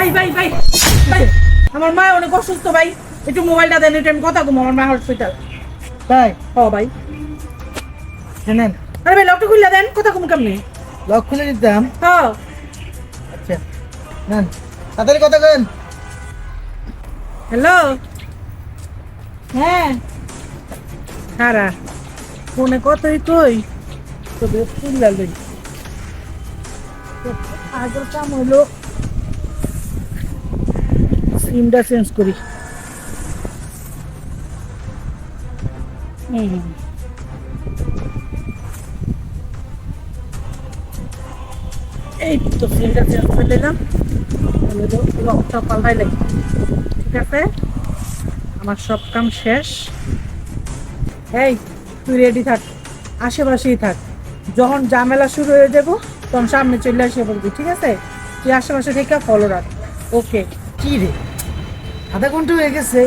ভাই ভাই ভাই ভাই। আমার মা অনেক অসুস্থ ভাই। একটু মোবাইলটা দেন একটু আমি কথা কম আমার মা হসপিটাল তাই ও ভাই। শুনেন আরে ভাই লকটা খুললে দেন কথা কম কেমনি? লক খুলে দিতাম। হ্যাঁ আচ্ছা নেন তাড়াতাড়ি কথা কেন হ্যালো? হ্যাঁ। হারা ফোনে কতই কই? তো বেশ খুললা আগের কাম হলো সিমটা চেঞ্জ করি। এই তো সিমটা চেঞ্জ করে দিলাম তাহলে তো লকটা পাল্টাই লাগবে ঠিক আছে? আমার সব কাম শেষ। এই, তুই রেডি থাক। আশেপাশেই থাক। যখন ঝামেলা শুরু হয়ে যাব, তখন সামনে চলে আসে বলবি, ঠিক আছে? তুই আশেপাশে থেকে ফলো রাখ। ওকে কি রে? আধা ঘণ্টা হয়ে গেছে।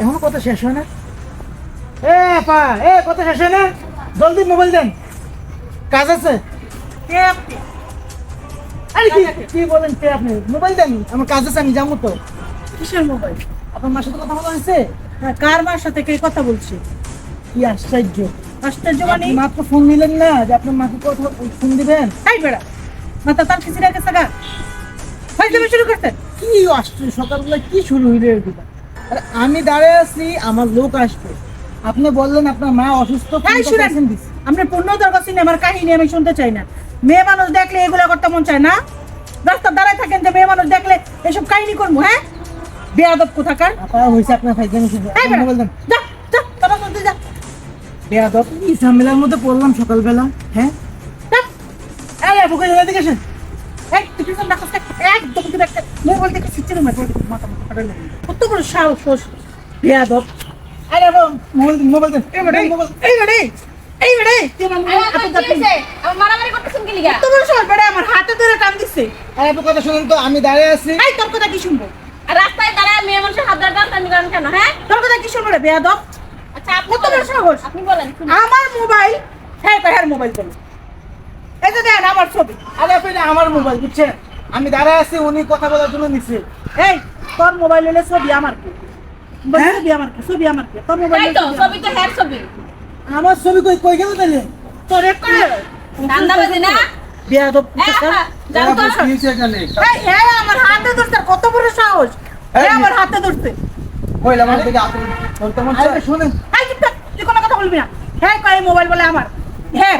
এখনও কথা শেষ হয় না? এ পা এ কথা শেষ হয় না? জলদি মোবাইল দেন। কাজ আছে? আরে কি কি বলেন কে আপনি? মোবাইল দেন আমার কাজ আছে আমি যাব তো। কিসের মোবাইল? আপনার মার সাথে কথা বলা হয়েছে? হ্যাঁ, কার মার সাথে কে কথা বলছি? কি আশ্চর্য। আশ্চর্য মানে? মাত্র ফোন নিলেন না যে আপনার মাকে কথা ফোন দিবেন? তাই বেড়া মাথা তার কিছু রেখে থাকা ফাইজলামি শুরু করতেন কি আশ্চর্য সকালবেলা কি শুরু হইল এগুলো আরে আমি দাঁড়িয়ে আছি আমার লোক আসবে আপনি বললেন আপনার মা অসুস্থ এই কখন আমরা পূর্ণতার কাছে আমার কাহিনী আমি শুনতে চাই না। মেয়ে মানুষ দেখলে এগুলো করতে মন চায় না? রাস্তার দাঁড়ায় থাকেন যে মেয়ে মানুষ দেখলে এসব কাহিনী করব হ্যাঁ? বেয়াদব কোথাকার? আপনার হয়েছে আপনার এই যা যা তোরা বলতে যা। বেয়াদব? কি ঝামেলার মধ্যে পড়লাম সকালবেলা হ্যাঁ। এই বুকে দিকে এই তুই পিছন রাখাস একদম একটা মোবাইল থেকে সিচ্ছি না মাথা মাথা ফাটাই না। কত বড় সাহস হোস বেয়াদব। আরে মোবাইল মোবাইল এই বেড়ে এই বেড়ে এই বেড়ে আমার হাতে ধরে টান দিচ্ছে আরে আপনি কথা শুনুন তো আমি দাঁড়িয়ে আছি। এই তোর কথা কি শুনব? আর রাস্তায় দাঁড়ায় মেয়ে মানুষের হাত ধরে করেন কেন, হ্যাঁ? তোর কথা কি শুনব রে বেয়াদব? আচ্ছা, আপনি বলেন। সাহস? আপনি বলেন, আমার মোবাইল হ্যাঁ হ্যাঁ মোবাইল করো এই যে দেন আমার ছবি। আরে আপনি এটা আমার মোবাইল বুঝছেন? আমি দাঁড়িয়ে আছি উনি কথা বলার জন্য নিছে। এই তোর মোবাইল হলে ছবি আমার কি? হ্যাঁ? ছবি আমার কি? ছবি আমার কি? তোর মোবাইল ছবি তো হ্যার ছবি। আমার ছবি কই কই গেল তাহলে তোর একটা ধান্দাবাজি না? বেয়াদব এই আপা, তো। হ্যাঁ আমার হাতে ধরছে কত বড় সাহস। এই, হ্যাঁ আমার হাতে ধরছে। আরে শুনেন। এই তুই কোনো কথা বলবি না। হ্যাঁ কয় এই মোবাইল বলে আমার। হ্যাঁ।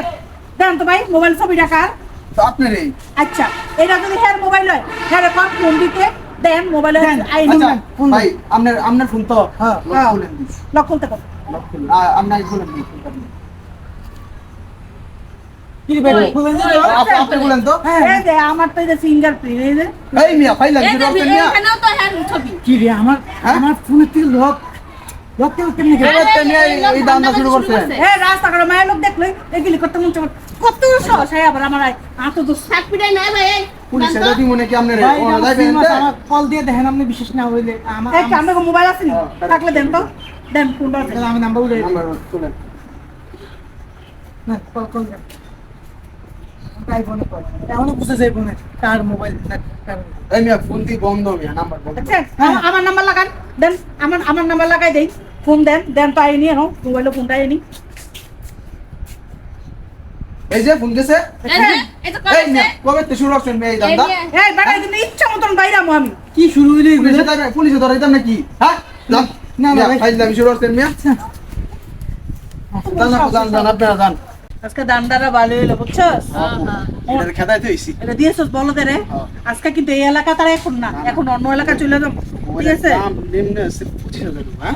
দেন তো ভাই মোবাইল ছবি রাখার আপনারই আচ্ছা এটা যদি হ্যাঁ মোবাইল হয় হ্যাঁ ফোন দিতে দেন মোবাইল আই আচ্ছা। নো ফোন ভাই আপনার আপনার ফোন তো হ্যাঁ, লক হ্যাঁ। খুলেন লক খুলতে কর লক খুলেন। আ- আপনার খুলেন দিন, কি রে ভাই ওই। খুলেন আপনি আপনি তো হ্যাঁ আমার তো এই যে ফিঙ্গারপ্রিন্ট এই মিয়া ফাইল এই লাগছে মিয়া এখানেও তো হ্যার ছবি। কি রে আমার হ্যাঁ? আমার ফোনের থেকে লক কত হ্যাঁ আবার আমার আত তো পিটাই নাই ভাই, মনে কি আপনার? কল দিয়ে দেখেন আপনি বিশেষ না হইলে। আমার আপনার মোবাইল আছে নি হ্যাঁ, থাকলে দেন তো। দেন ফোনটা আমি নাম্বার উঠে নাম্বার না কল কল দেন। তাই ফোনে কল এখনও বুঝে যাই ফোনে তার মোবাইল এই মিয়া ফোন দি বন্ধ মিয়া? নাম্বার বন্ধ। আচ্ছা আমার- আমার নাম্বার লাগান। দেন আমার আমার নাম্বার লাগাই দেই। ফোন দেন দেন তো আইনি এখন। মোবাইলে ফোনটা আইনি এই যে ফোন গেছে এই মিয়া কবে শুরু করছেন মিয়া দান্দা দিন ইচ্ছা মতন বাইরে আমো আমি। কি শুরু হইলে পুলিশে ধরে পুলিশে ধরে দিতাম নাকি? হ্যাঁ? না, না, ভাই। ফাইল শুরু করছেন মিয়া। যান যান আপনারা যান আজকে দান্দারা ভালো হইল বুঝছস? হ্যাঁ, হ্যাঁ। এটা খেদাইতে হইছি। এটা দিয়েছস রে। হ্যাঁ। আজকে কিন্তু এই এলাকা তারা এখন না এখন অন্য এলাকা চলে যাব ঠিক আছে? দাম নিম্ন আছে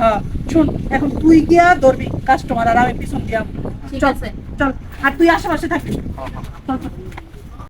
হ্যাঁ? শুন এখন তুই গিয়া ধরবি কাস্টমার আর আমি পিছন দিয়া। ঠিক চল আছে। চল আর তুই আশেপাশে থাকিস। চল চল।